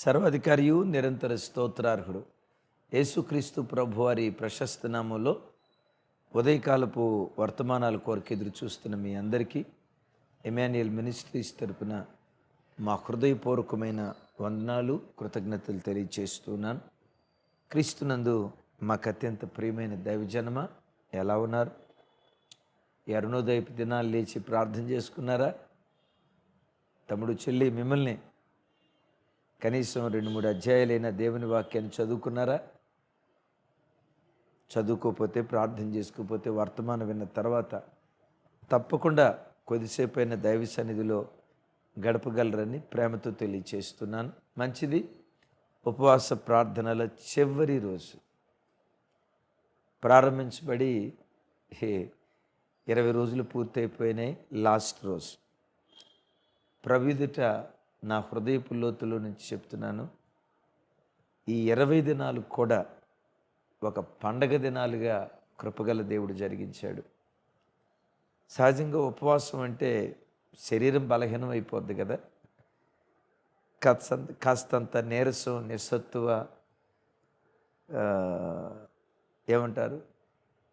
సర్వాధికారియు నిరంతర స్తోత్రార్హుడు. యేసుక్రీస్తు ప్రభువారి ప్రశస్త నామంలో ఉదయకాలపు వర్తమానాల కొరకు ఎదురు చూస్తున్న మీ అందరికీ ఎమాన్యుయల్ మినిస్ట్రీస్ తరపున మా హృదయపూర్వకమైన వందనాలు కృతజ్ఞతలు తెలియచేస్తున్నాను. క్రీస్తునందు మాకు అత్యంత ప్రియమైన దైవజనమ ఎలా ఉన్నారు? అరుణోదయపు దినాలు లేచి ప్రార్థన చేసుకున్నారా? తమ్ముడు చెల్లి మిమ్మల్ని కనీసం రెండు మూడు అధ్యాయాలైన దేవుని వాక్యాన్ని చదువుకున్నారా? చదువుకోకపోతే ప్రార్థన చేసుకోకపోతే వర్తమానం విన్న తర్వాత తప్పకుండా కొద్దిసేపు అయిన దైవ సన్నిధిలో గడపగలరని ప్రేమతో తెలియచేస్తున్నాను. మంచిది ఉపవాస ప్రార్థనల చివరి రోజు. ప్రారంభించబడి హే ఇరవై రోజులు పూర్తయిపోయినాయి లాస్ట్ రోజు. ప్రవిధుట నా హృదయపు లోతులో నుంచి చెప్తున్నాను. ఈ ఇరవై దినాలు కూడా ఒక పండగ దినాలుగా కృపగల దేవుడు జరిగించాడు. సహజంగా ఉపవాసం అంటే శరీరం బలహీనం అయిపోద్ది కదా. కాస్తంత కాస్తంత నీరసం నిస్సత్తువ ఏమంటారు?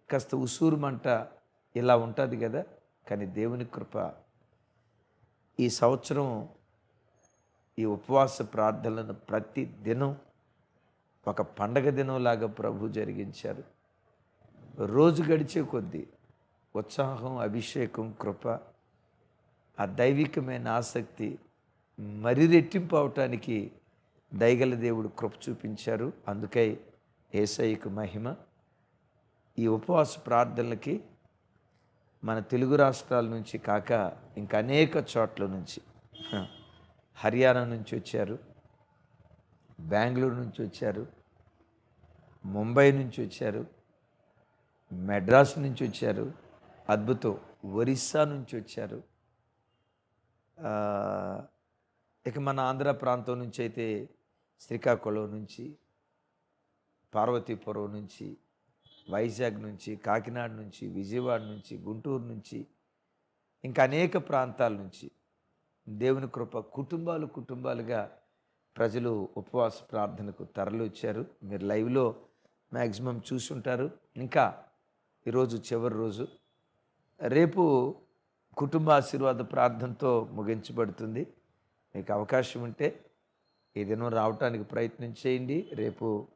కాస్త ఉసూరుమంట ఇలా ఉంటుంది కదా. కానీ దేవుని కృప ఈ సంవత్సరం ఈ ఉపవాస ప్రార్థనలను ప్రతి దినం ఒక పండగ దినంలాగా ప్రభు జరిగించారు. రోజు గడిచే కొద్దీ ఉత్సాహం అభిషేకం కృప ఆ దైవికమైన ఆసక్తి మరి రెట్టింపు అవటానికి దయగల దేవుడు కృప చూపించారు. అందుకై ఏసైకు మహిమ. ఈ ఉపవాస ప్రార్థనలకి మన తెలుగు రాష్ట్రాల నుంచి కాక ఇంకా అనేక చోట్ల నుంచి. హర్యానా నుంచి వచ్చారు బెంగళూరు నుంచి వచ్చారు ముంబై నుంచి వచ్చారు మెడ్రాస్ నుంచి వచ్చారు అద్భుతం ఒరిస్సా నుంచి వచ్చారు. ఇక మన ఆంధ్ర ప్రాంతం నుంచి అయితే శ్రీకాకుళం నుంచి పార్వతీపురం నుంచి వైజాగ్ నుంచి కాకినాడ నుంచి విజయవాడ నుంచి గుంటూరు నుంచి ఇంకా అనేక ప్రాంతాల నుంచి దేవుని కృప కుటుంబాలు కుటుంబాలుగా ప్రజలు ఉపవాస ప్రార్థనకు తరలిచ్చారు మీరు లైవ్లో మ్యాక్సిమం చూసుంటారు ఇంకా ఈరోజు చివరి రోజు. రేపు కుటుంబ ఆశీర్వాద ప్రార్థనతో ముగించబడుతుంది. మీకు అవకాశం ఉంటే ఏదైనా రావటానికి ప్రయత్నం చేయండి. రేపు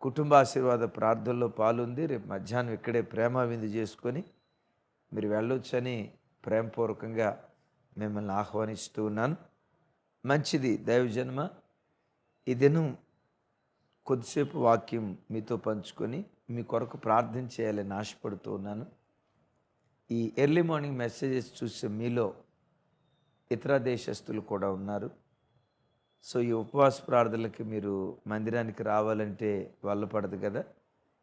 కుటుంబ ఆశీర్వాద ప్రార్థనలో పాలుంది. రేపు మధ్యాహ్నం ఇక్కడే ప్రేమ విందు చేసుకొని మీరు వెళ్ళొచ్చని ప్రేమపూర్వకంగా మిమ్మల్ని ఆహ్వానిస్తూ ఉన్నాను. మంచిది దైవజన్మ. ఈ దినం కొద్దిసేపు వాక్యం మీతో పంచుకొని మీ కొరకు ప్రార్థన చేయాలని ఆశపడుతూ ఉన్నాను. ఈ ఎర్లీ మార్నింగ్ మెసేజెస్ చూసే మీలో ఇతర దేశస్తులు కూడా ఉన్నారు. సో ఈ ఉపవాస ప్రార్థనలకి మీరు మందిరానికి రావాలంటే వల్ల పడదు కదా.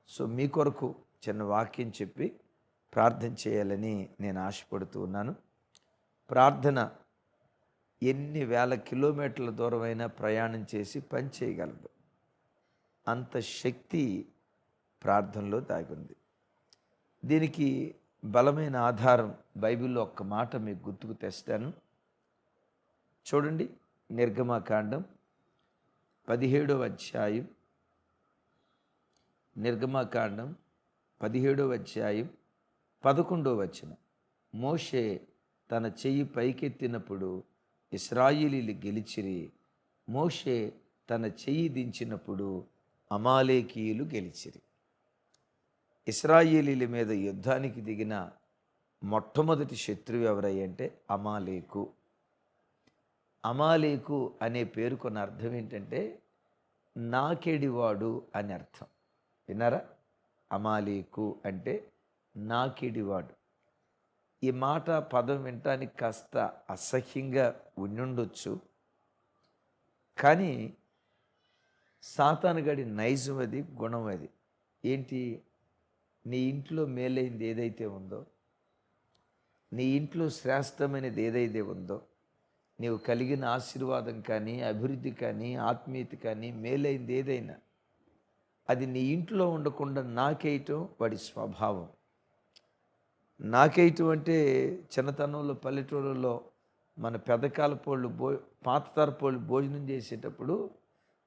సో మీ కొరకు చిన్న వాక్యం చెప్పి ప్రార్థన చేయాలని నేను ఆశపడుతూ ఉన్నాను. ప్రార్థన ఎన్ని వేల కిలోమీటర్ల దూరమైనా ప్రయాణం చేసి పని చేయగలదు. అంత శక్తి ప్రార్థనలో దాగుంది. దీనికి బలమైన ఆధారం బైబిల్లో ఒక్క మాట మీకు గుర్తుకు తెస్తాను. చూడండి నిర్గమాకాండం పదిహేడవ అధ్యాయం. నిర్గమాకాండం పదిహేడవ అధ్యాయం పదకొండవ వచనం. మోషే తన చెయ్యి పైకెత్తినప్పుడు ఇస్రాయిలీలు గెలిచిరి మోషే తన చెయ్యి దించినప్పుడు అమాలేకీయులు గెలిచిరి. ఇస్రాయేలీల మీద యుద్ధానికి దిగిన మొట్టమొదటి శత్రువు ఎవరయ్యంటే అమాలేకు. అమాలేకు అనే పేరుకున్న అర్థం ఏంటంటే నాకెడివాడు అని అర్థం. విన్నారా? అమాలేకు అంటే నాకెడివాడు. ఈ మాట పదం వినటానికి కాస్త అసహ్యంగా ఉండుండొచ్చు. కానీ సాతానుగడి నైజం అది గుణం అది. ఏంటి? నీ ఇంట్లో మేలైంది ఏదైతే ఉందో నీ ఇంట్లో శ్రేష్టమైనది ఏదైతే ఉందో నీవు కలిగిన ఆశీర్వాదం కానీ అభివృద్ధి కానీ ఆత్మీయత కానీ మేలైంది ఏదైనా అది నీ ఇంట్లో ఉండకుండా నాకేయటం వాడి స్వభావం. నాకే ఇటువంటి చిన్నతనంలో పల్లెటూళ్ళలో మన పెదకాలపోళ్ళు భో పాత తరపోళ్ళు భోజనం చేసేటప్పుడు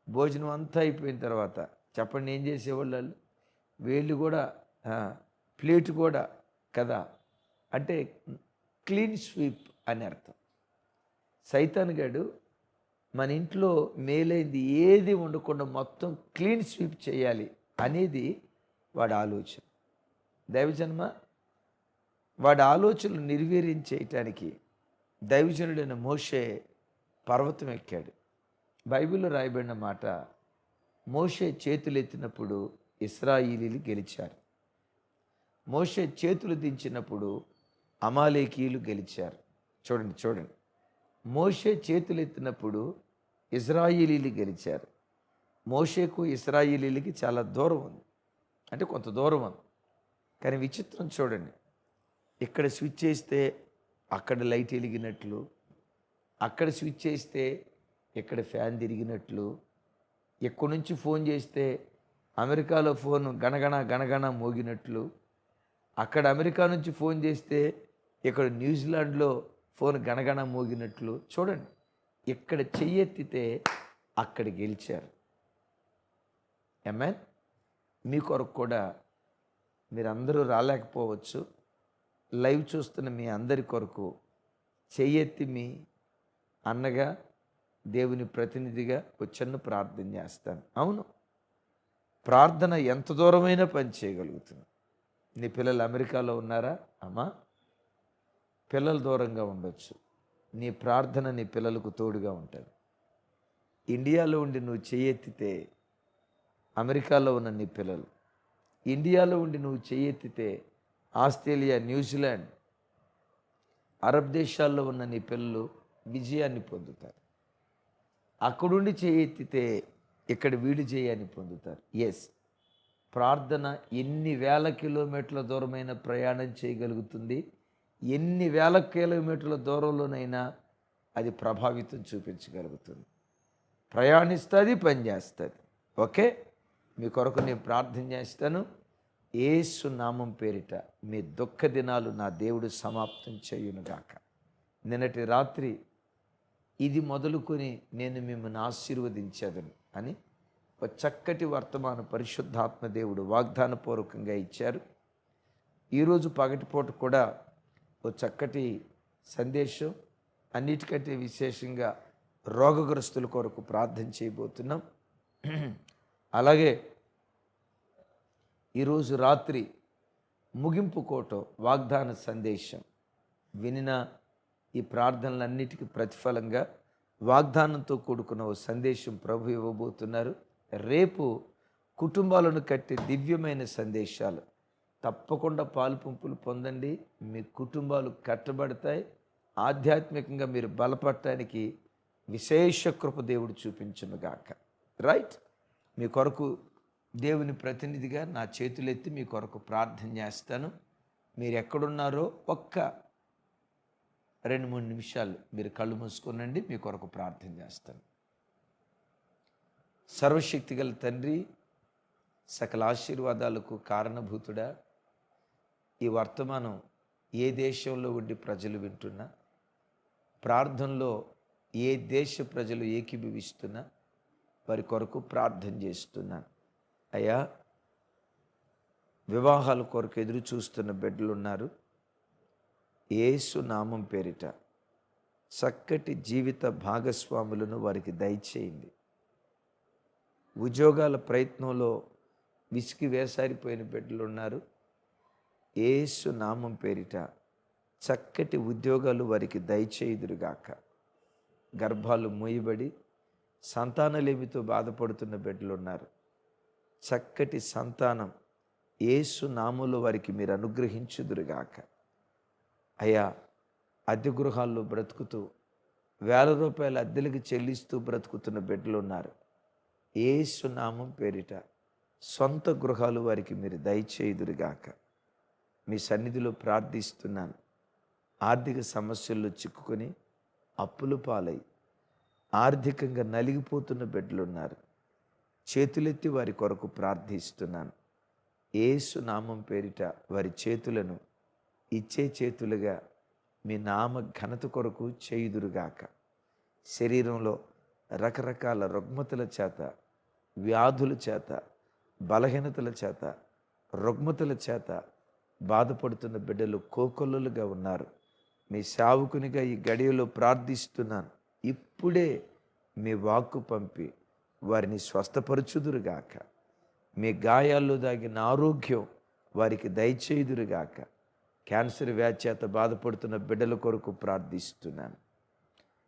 భోజనం అంతా అయిపోయిన తర్వాత చెప్పండి ఏం చేసేవాళ్ళు వాళ్ళు? వేళ్ళు కూడా ప్లేట్ కూడా కదా? అంటే క్లీన్ స్వీప్ అని అర్థం. సైతాన్ గడు మన ఇంట్లో మేలైంది ఏది ఉండకుండా మొత్తం క్లీన్ స్వీప్ చేయాలి అనేది వాడి ఆలోచన. దైవజన్మ వాడి ఆలోచనలు నిర్వీర్యం చేయటానికి దైవజనుడైన మోషే పర్వతం ఎక్కాడు. బైబిల్లో రాయబడిన మాట మోషే చేతులెత్తినప్పుడు ఇస్రాయిలీలు గెలిచారు. మోషే చేతులు దించినప్పుడు అమాలేకీయులు గెలిచారు. చూడండి చూడండి. మోషే చేతులెత్తినప్పుడు ఇజ్రాయిలీలు గెలిచారు. మోషేకు ఇస్రాయిలీలకి చాలా దూరం ఉంది. అంటే కొంత దూరం ఉంది. కానీ విచిత్రం చూడండి. ఇక్కడ స్విచ్ చేస్తే అక్కడ లైట్ వెలిగినట్లు అక్కడ స్విచ్ చేస్తే ఇక్కడ ఫ్యాన్ తిరిగినట్లు ఎక్కడి నుంచి ఫోన్ చేస్తే అమెరికాలో ఫోన్ గణగణ గణగణ మోగినట్లు అక్కడ అమెరికా నుంచి ఫోన్ చేస్తే ఇక్కడ న్యూజిలాండ్లో ఫోన్ గణగణ మోగినట్లు చూడండి. ఇక్కడ చెయ్యెత్తితే అక్కడ గెలిచారు. ఎమ్మెన్ మీ కొరకు కూడా మీరందరూ రాలేకపోవచ్చు. లైవ్ చూస్తున్న మీ అందరి కొరకు చెయ్యెత్తి మీ అన్నగా దేవుని ప్రతినిధిగా ఒక ప్రార్థన చేస్తాను. అవును. ప్రార్థన ఎంత దూరమైనా పని చేయగలుగుతుంది. నీ పిల్లలు అమెరికాలో ఉన్నారా? అమ్మా. పిల్లలు దూరంగా ఉండొచ్చు. నీ ప్రార్థన నీ పిల్లలకు తోడుగా ఉంటుంది. ఇండియాలో ఉండి నువ్వు చేయెత్తితే అమెరికాలో ఉన్న నీ పిల్లలు ఇండియాలో ఉండి నువ్వు చేయెత్తితే ఆస్ట్రేలియా న్యూజిలాండ్ అరబ్ దేశాల్లో ఉన్న నీ పిల్లలు విజయాన్ని పొందుతారు. అక్కడుండి చేయెత్తితే ఇక్కడ వీడి జయాన్ని పొందుతారు. ఎస్ ప్రార్థన ఎన్ని వేల కిలోమీటర్ల దూరమైన ప్రయాణం చేయగలుగుతుంది? ఎన్ని వేల కిలోమీటర్ల దూరంలోనైనా అది ప్రభావితం చూపించగలుగుతుంది. ప్రయాణిస్తుంది పనిచేస్తుంది. ఓకే మీ కొరకు నేను ప్రార్థన చేస్తాను. ఏసు నామం పేరిట మీ దుఃఖ దినాలు నా దేవుడు సమాప్తం చేయునుగాక. నిన్నటి రాత్రి ఇది మొదలుకొని నేను మిమ్మల్ని ఆశీర్వదించేదను అని ఒక చక్కటి వర్తమాన పరిశుద్ధాత్మ దేవుడు వాగ్దానపూర్వకంగా ఇచ్చారు. ఈరోజు పగటిపూట కూడా ఓ చక్కటి సందేశం అన్నిటికంటే విశేషంగా రోగగ్రస్తుల కొరకు ప్రార్థన చేయబోతున్నాం. అలాగే ఈరోజు రాత్రి ముగింపు కోట వాగ్దాన సందేశం వినిన ఈ ప్రార్థనలన్నిటికీ ప్రతిఫలంగా వాగ్దానంతో కూడుకున్న ఓ సందేశం ప్రభు ఇవ్వబోతున్నారు. రేపు కుటుంబాలను కట్టే దివ్యమైన సందేశాలు. తప్పకుండా పాలుపంపులు పొందండి. మీ కుటుంబాలు కట్టబడతాయి. ఆధ్యాత్మికంగా మీరు బలపడటానికి విశేష కృప దేవుడు చూపించునుగాక రైట్? మీ కొరకు దేవుని ప్రతినిధిగా నా చేతులెత్తి మీ కొరకు ప్రార్థన చేస్తాను. మీరు ఎక్కడున్నారో ఒక్క రెండు మూడు నిమిషాలు మీరు కళ్ళు మూసుకునండి మీ కొరకు ప్రార్థన చేస్తాను. సర్వశక్తి గల తండ్రి సకల ఆశీర్వాదాలకు కారణభూతుడా ఈ వర్తమానం ఏ దేశంలో ఉండి ప్రజలు వింటున్నా ప్రార్థనలో ఏ దేశ ప్రజలు ఏకీభవిస్తున్నా వారి కొరకు ప్రార్థన చేస్తున్నాను అయ్యా వివాహాల కొరకు ఎదురు చూస్తున్న బిడ్డలు ఉన్నారు ఏసు నామం పేరిట చక్కటి జీవిత భాగస్వాములను వారికి దయచేయండి. ఉద్యోగాల ప్రయత్నంలో విసికి వేసారిపోయిన బిడ్డలు ఉన్నారు ఏసు నామం పేరిట చక్కటి ఉద్యోగాలు వారికి దయచేయుదురుగాక. గర్భాలు మూయబడి సంతానలేమితో బాధపడుతున్న బిడ్డలు ఉన్నారు చక్కటి సంతానం. ఏసు నామంలో వారికి మీరు అనుగ్రహించుదురుగాక. అయ్యా అద్దె గృహాల్లో బ్రతుకుతూ వేల రూపాయల అద్దెలకు చెల్లిస్తూ బ్రతుకుతున్న బిడ్డలు ఉన్నారు. ఏసు నామం పేరిట సొంత గృహాలు వారికి మీరు దయచేయుదురుగాక. మీ సన్నిధిలో ప్రార్థిస్తున్నాను. ఆర్థిక సమస్యల్లో చిక్కుకొని అప్పులు పాలై ఆర్థికంగా నలిగిపోతున్న బిడ్డలు ఉన్నారు. చేతులెత్తి వారి కొరకు ప్రార్థిస్తున్నాను. ఏసు నామం పేరిట వారి చేతులను ఇచ్చే చేతులుగా మీ నామ ఘనత కొరకు చేయుదురుగాక. శరీరంలో రకరకాల రుగ్మతల చేత వ్యాధుల చేత బలహీనతల చేత రుగ్మతుల చేత బాధపడుతున్న బిడ్డలు కోకొల్లులుగా ఉన్నారు. మీ సేవకునిగా ఈ గడియలో ప్రార్థిస్తున్నాను. ఇప్పుడే మీ వాక్కు పంపి వారిని స్వస్థపరచుదురుగాక. మీ గాయాల్లో దాగిన ఆరోగ్యం వారికి దయచేయుదురుగాక. క్యాన్సర్ వ్యాధి చేత బాధపడుతున్న బిడ్డల కొరకు ప్రార్థిస్తున్నాను.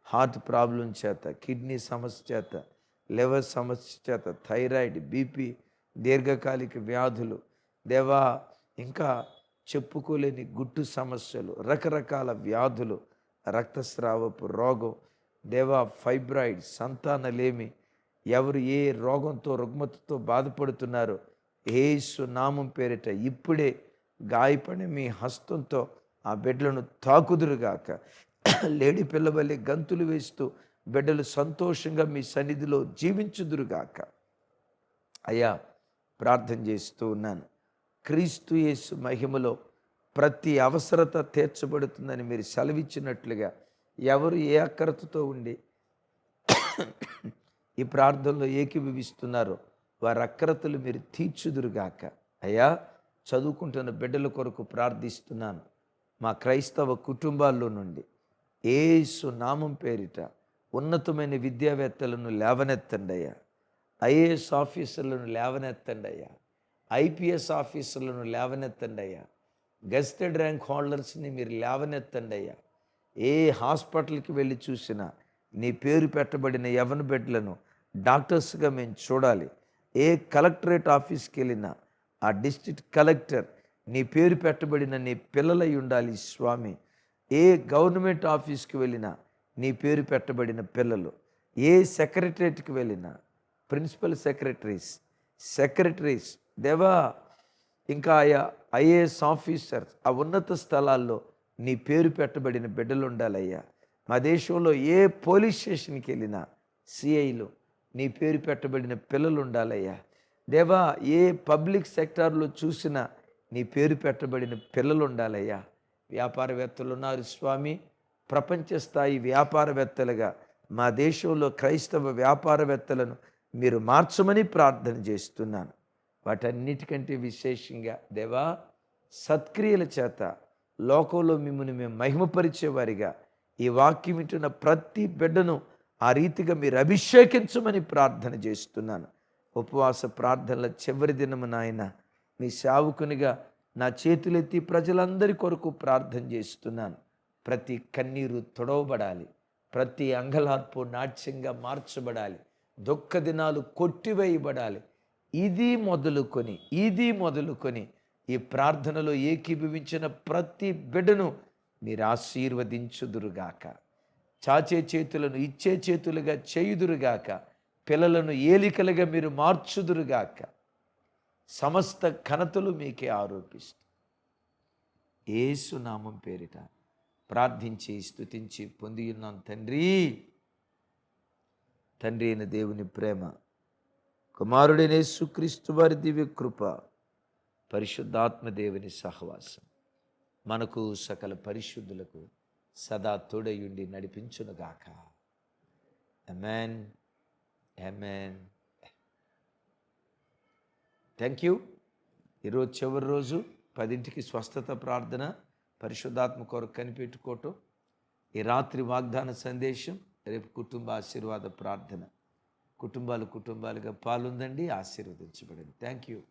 హార్ట్ ప్రాబ్లం చేత కిడ్నీ సమస్య చేత లివర్ సమస్య చేత థైరాయిడ్ బీపీ దీర్ఘకాలిక వ్యాధులు దేవా ఇంకా చెప్పుకోలేని గుట్టు సమస్యలు రకరకాల వ్యాధులు రక్తస్రావపు రోగం దేవా ఫైబ్రాయిడ్ సంతానలేమి ఎవరు ఏ రోగంతో రుగ్మతతో బాధపడుతున్నారో ఏసు నామం పేరిట ఇప్పుడే గాయపడి మీ హస్తంతో ఆ బిడ్డలను తాకుదురుగాక. లేడి పిల్లవల్లి గంతులు వేస్తూ బిడ్డలు సంతోషంగా మీ సన్నిధిలో జీవించుదురుగాక. అయ్యా ప్రార్థన చేస్తూ ఉన్నాను. క్రీస్తు యేసు మహిమలో ప్రతి అవసరత తీర్చబడుతుందని మీరు సెలవిచ్చినట్లుగా ఎవరు ఏ అక్కరతతో ఉండి ఈ ప్రార్థనలో ఏకీభవిస్తున్నారో. వారి అక్రతలు మీరు తీర్చుదురుగాక. అయ్యా చదువుకుంటున్న బిడ్డల కొరకు ప్రార్థిస్తున్నాను. మా క్రైస్తవ కుటుంబాల్లో నుండి ఏసు నామం పేరిట ఉన్నతమైన విద్యావేత్తలను లేవనెత్తండి అయ్యా. ఐఏఎస్ ఆఫీసర్లను లేవనెత్తండి అయ్యా. ఐపీఎస్ ఆఫీసర్లను లేవనెత్తండి అయ్యా. గెస్టెడ్ ర్యాంక్ హోల్డర్స్ని మీరు లేవనెత్తండి అయ్యా. ఏ హాస్పిటల్కి వెళ్ళి చూసినా నీ పేరు పెట్టబడిన యవన బిడ్డలను డాక్టర్స్గా మేము చూడాలి. ఏ కలెక్టరేట్ ఆఫీస్కి వెళ్ళినా ఆ డిస్ట్రిక్ట్ కలెక్టర్ నీ పేరు పెట్టబడిన నీ పిల్లలై ఉండాలి స్వామి. ఏ గవర్నమెంట్ ఆఫీస్కి వెళ్ళినా నీ పేరు పెట్టబడిన పిల్లలు. ఏ సెక్రటరేట్కి వెళ్ళినా ప్రిన్సిపల్ సెక్రటరీస్ సెక్రటరీస్ దేవా ఇంకా ఆయా ఐఏఎస్ ఆఫీసర్స్ ఆ ఉన్నత స్థలాల్లో నీ పేరు పెట్టబడిన బిడ్డలు ఉండాలయ్యా మా దేశంలో ఏ పోలీస్ స్టేషన్కి వెళ్ళినా సిఐలు నీ పేరు పెట్టబడిన పిల్లలు ఉండాలయ్యా దేవా ఏ పబ్లిక్ సెక్టార్లో చూసినా నీ పేరు పెట్టబడిన పిల్లలు ఉండాలయ్యా వ్యాపారవేత్తలు ఉన్నారు స్వామి. ప్రపంచ స్థాయి వ్యాపారవేత్తలుగా మా దేశంలో క్రైస్తవ వ్యాపారవేత్తలను మీరు మార్చమని ప్రార్థన చేస్తున్నాను. వాటన్నిటికంటే విశేషంగా దేవా సత్క్రియల చేత లోకంలో మిమ్మల్ని మేము మహిమపరిచేవారిగా. ఈ వాక్యం వింటున్న ప్రతి బిడ్డను ఆ రీతిగా మీరు అభిషేకించమని ప్రార్థన చేస్తున్నాను. ఉపవాస ప్రార్థనల చివరి దినము నాయన మీ సేవకునిగా నా చేతులెత్తి ప్రజలందరి కొరకు ప్రార్థన చేస్తున్నాను. ప్రతి కన్నీరు తొడవబడాలి. ప్రతి అంగలార్పు నాట్యంగా మార్చబడాలి. దుఃఖ దినాలు కొట్టివేయబడాలి. ఇది మొదలుకొని ఇది మొదలుకొని ఈ ప్రార్థనలో ఏకీభవించిన ప్రతి బిడ్డను మీరు ఆశీర్వదించుదురుగాక. చాచే చేతులను ఇచ్చే చేతులుగా చేయుదురుగాక. పిల్లలను ఏలికలుగా మీరు మార్చుదురుగాక. సమస్త ఘనతలు మీకే ఆరోపిస్తూ. ఏసు నామం పేరిట ప్రార్థించి స్థుతించి పొంది ఉన్నాం తండ్రి. తండ్రి అయిన దేవుని ప్రేమ కుమారుడైన యేసుక్రీస్తు వారి దివ్య కృప పరిశుద్ధాత్మ దేవుని సహవాసం. మనకు సకల పరిశుద్ధులకు సదా తోడయుండి నడిపించునుగాక ఎమెన్ అమెన్ థ్యాంక్ యూ ఈరోజు చివరి రోజు పదింటికి స్వస్థత ప్రార్థన పరిశుద్ధాత్మ కొరకు కనిపెట్టుకోవటం ఈ రాత్రి వాగ్దాన సందేశం రేపు కుటుంబ ఆశీర్వాద ప్రార్థన. కుటుంబాలు కుటుంబాలుగా పాలుందండి ఆశీర్వదించబడింది. Thank you